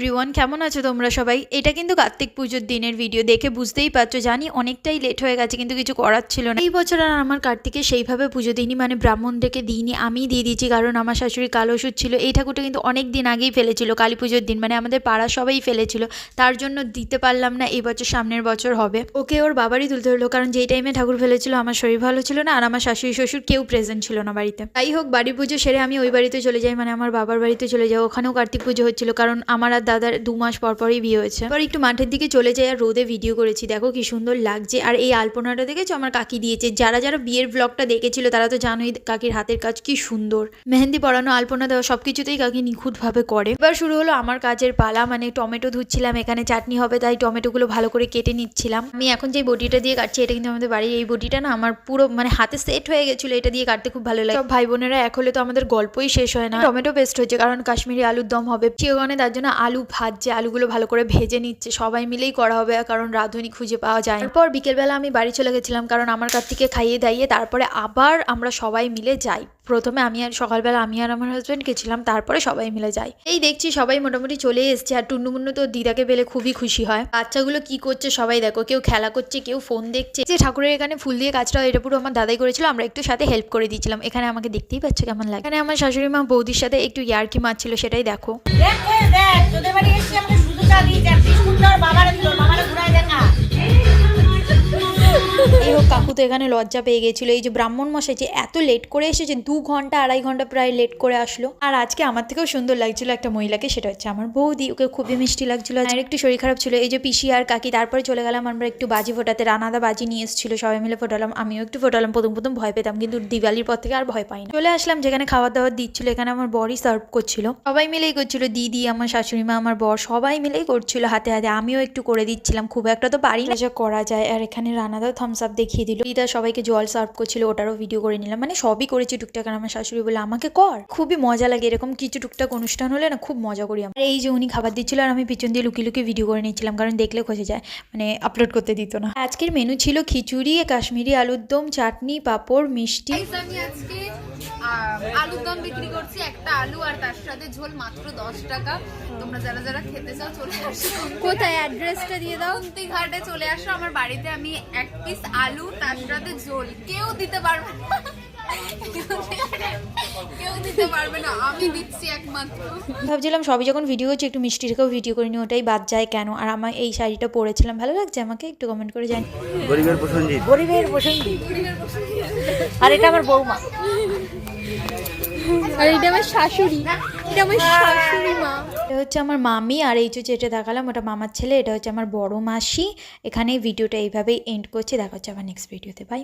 Everyone কেমন আছো তোমরা সবাই? এটা কিন্তু কার্তিক পুজোর দিনের ভিডিও দেখে বুঝতেই পারছ। জানি অনেকটাই লেট হয়ে গেছে, কিন্তু কিছু করার ছিল না। এই বছর আর আমার কার্তিকে সেইভাবে পুজো দিইনি মানে ব্রাহ্মণদেরকে দিইনি, আমিই দিয়ে দিয়েছি, কারণ আমার শাশুড়ি কালো ওষুধ ছিল। এই ঠাকুরটা কিন্তু অনেক দিন আগেই ফেলেছিল, কালী পুজোর দিন মানে আমাদের পাড়া সবাই ফেলেছিল। তার জন্য দিতে পারলাম না, এই বছর সামনের বছর হবে। ওকে ওর বাবারই তুলতে হলো কারণ যেই টাইমে ঠাকুর ফেলেছিল, আমার শরীর ভালো ছিল না, আর আমার শাশুড়ি শ্বশুর কেউ প্রেজেন্ট ছিল না বাড়িতে। যাই হোক বাড়ি পুজো সেরে আমি ওই বাড়িতে চলে যাই মানে আমার বাবার বাড়িতে চলে যাই, ওখানেও কার্তিক পুজো হচ্ছিল, কারণ আমার আর দাদার দু মাস পর পরই বিয়ে হয়েছে। এবার একটু মাঠের দিকে চলে যাই আর রোদে ভিডিও করেছি। দেখো কি সুন্দর লাগছে। আর এই আলপনাটা দেখেছ? আমার কাকি দিয়েছে। যারা যারা বিয়ের ব্লগটা দেখেছিল, তারা তো জানোই কাকির হাতের কাজ কি সুন্দর। মেহেন্দি পরানো, আলপনা দেওয়া সব কিছুতেই কাকি নিখুঁতভাবে করে। এবার শুরু হলো আমার কাজের পালা। মানে টমেটো ধুচ্ছিলাম, এখানে চাটনি হবে, তাই টমেটোগুলো ভালো করে কেটে নিচ্ছিলাম। আমি এখন যে বটিটা দিয়ে কাটছি, এটা কিন্তু আমাদের বাড়ির এই বটিটা না আমার পুরো মানে হাতে সেট হয়ে গেছিল। এটা দিয়ে কাটতে খুব ভালো লাগে। সব ভাই বোনেরা এক হলে তো আমাদের গল্পই শেষ হয় না। টমেটো পেস্ট হচ্ছে কারণ কাশ্মীরি আলুর দম হবে। সেখানে তার জন্য আলু ভাজছে, আলুগুলো ভালো করে ভেজে নিচ্ছে, সবাই মিলেই করা হবে, কারণ রাঁধুনি খুঁজে পাওয়া যায়। তারপর বিকেলবেলা আমি বাড়ি চলে গেছিলাম, কারণ আমার কার্তিকে খাইয়ে দাইয়ে তারপরে আবার আমরা সবাই মিলে যাই। প্রথমে আমি আর সকালবেলা আমি আর আমার হাজব্যান্ড গেছিলাম, তারপরে সবাই মিলে যাই। এই দেখছি সবাই মোটামুটি চলে এসছে, আর টুন্নুমুন্নু তো দিদাকে পেলে খুবই খুশি হয়। বাচ্চাগুলো কি করছে সবাই দেখো, কেউ খেলা করছে, কেউ ফোন দেখছে। যে ঠাকুরের এখানে ফুল দিয়ে কাজটা এটা পুরো আমার দাদাই করেছিল, আমরা একটু সাথে হেল্প করে দিয়েছিলাম। এখানে আমাকে দেখতেই পাচ্ছ কেমন লাগে। এখানে আমার শাশুড়ি মা বৌদির সাথে একটু ইয়ার্কি মারছিল, সেটাই দেখ। তোদের বাড়ি এসে আমাকে শুধু চা দিয়েছে, আর বিস্কুট আর বাবারে দিল বাবারে ঘুরায় দেখা। কাকু তো এখানে লজ্জা পেয়ে গেছিল। এই যে ব্রাহ্মণ মশাই যে এত লেট করে এসেছে দু ঘণ্টা, আড়াই ঘণ্টা প্রায় লেট করে আসলো। আর আজকে আমার থেকেও সুন্দর লাগছিল একটা মহিলাকে, সেটা হচ্ছে আমার বৌদি। ওকে খুবই মিষ্টি লাগছিল। আর একটু শরীর খারাপ ছিল। এই যে পিসি আর কাকি, তারপরে চলে গেলাম আমরা একটু বাজি ফোটাতে। রানাদা বাজি নিয়ে এসেছিল, সবাই মিলে ফোটালাম। আমিও একটু ফোটালাম, প্রথম প্রথম ভয় পেতাম, কিন্তু দিওয়ালির পর থেকে আর ভয় পাই না চলে আসলাম যেখানে খাবার দাবার দিচ্ছিল, এখানে আমার বরই সার্ভ করছিল। সবাই মিলেই করছিল, দিদি, আমার শাশুড়ি মা, আমার বর, সবাই মিলেই করছিল। হাতে হাতে আমিও একটু করে দিচ্ছিলাম, খুব একটা তো পারি করা যায়। আর এখানে রানাদাও থামস আপ দেখিয়ে দিল। দিদা, সবাইকে জল সার্ভ করছিল, ওটারও ভিডিও করে নিলাম। মানে সবই করেছি টুকটাক। আর আমার শাশুড়ি বলে আমাকে কর। খুবই মজা লাগে, এরকম কিছু টুকটাক অনুষ্ঠান হলে না খুব মজা করি আমার। এই যে উনি খাবার দিচ্ছিল, আর আমি পিছন দিয়ে লুকিয়ে লুকিয়ে ভিডিও করে নিয়েছিলাম কারণ দেখলে খসে যায় মানে আপলোড করতে দিত না। আজকের মেনু ছিল খিচুড়ি, কাশ্মীরি আলুর দম, চাটনি, পাঁপড়, মিষ্টি। আজকে আলুর দম বিক্রি করছি একটা আলু আর তার সাথে ঝোল মাত্র দশ টাকা। তোমরা যারা যারা খেতে চাও চলে আসো। কোথায়? অ্যাড্রেসটা দিয়ে দাও। কুন্তি ঘাটে চলে আসো। আমার বাড়িতে আমি এক পিস আলু তার সাথে ঝোল। কেউ দিতে পারব না। কেউ দিতে পারবে না আমি দিচ্ছি একমাত্র। ভাবছিলাম সবই যখন ভিডিও করছি একটু মিষ্টি রেখেও ভিডিও করিনি ওটাই বাদ যায় কেন? আর আমার এই শাড়িটা পরেছিলাম ভালো লাগছে আমাকে? একটু কমেন্ট করে জানি। গরিবের প্রসঞ্জিৎ গরিবের বসন্তি আর এটা আমার বৌমা। আর এটা আমার শাশুড়ি। এটা আমার শাশুড়ি মা। এটা হচ্ছে আমার মামি আর এই যে যেটা দেখালাম ওটা মামার ছেলে এটা হচ্ছে আমার বড় মাসি। এখানে ভিডিওটা এইভাবেই এন্ড করছি। দেখা হচ্ছে আবার নেক্সট ভিডিওতে বাই